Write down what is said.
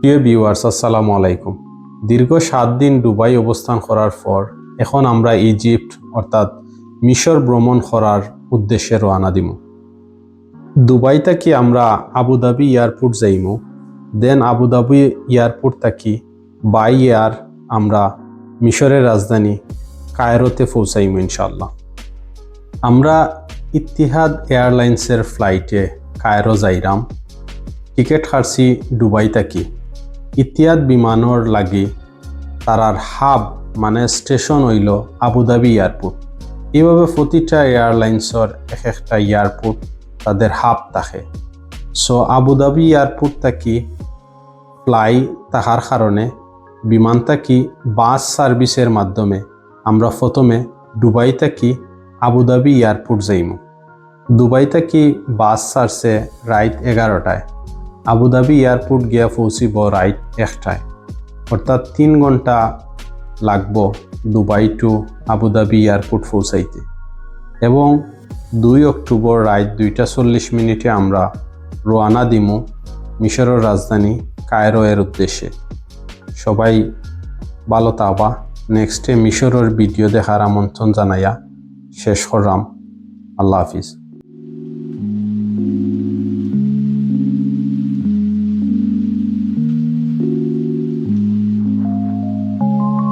প্রিয় ভিউয়ার্স আসসালামু আলাইকুম। দীর্ঘ সাত দিন দুবাই অবস্থান করার পর এখন আমরা ইজিপ্ট অর্থাৎ মিশর ভ্রমণ করার উদ্দেশ্যে রওনা দিমু। দুবাই থাকি আমরা আবুধাবি এয়ারপোর্ট যাইমু? দেন আবুধাবি এয়ারপোর্ট থাকি বাই এয়ার আমরা মিশরের রাজধানী কায়রোতে পৌঁছাইমু ইনশাল্লাহ আমরা ইতিহাদ এয়ারলাইন্সের ফ্লাইটে কায়রো যাইরাম। টিকিট হারছি ডুবাই থাকি ইতিহাদ বিমানর লাগি তারার হাব মানে স্টেশন হইল আবুধাবি এয়ারপোর্ট এইভাবে প্রতিটা এয়ারলাইন্সর এক একটা এয়ারপোর্ট তাদের হাব থাকে। সো আবুধাবি এয়ারপোর্ট থাকি ফ্লাই তাহার কারণে বিমান থাকি বাস সার্ভিসের মাধ্যমে আমরা প্রথমে ডুবাই থাকি আবুধাবি এয়ারপোর্ট যাইমু। দুবাই থাকি বাস ছাড়ছে রাইট এগারোটায় আবুধাবি এয়ারপোর্ট গিয়া পৌঁছিব রাইট একটায়। অর্থাৎ তিন ঘণ্টা লাগব দুবাই টু আবুধাবি এয়ারপোর্ট পৌঁছাইতে। এবং দুই অক্টোবর রাত দুইটা চল্লিশ মিনিটে আমরা রোয়ানা দিমু, মিশরের রাজধানী কায়রো এর উদ্দেশ্যে। সবাই ভালো তাবা নেক্সটে মিশরের ভিডিও দেখার আমন্ত্রণ জানাইয়া শেষ করলাম। আল্লাহ হাফিজ।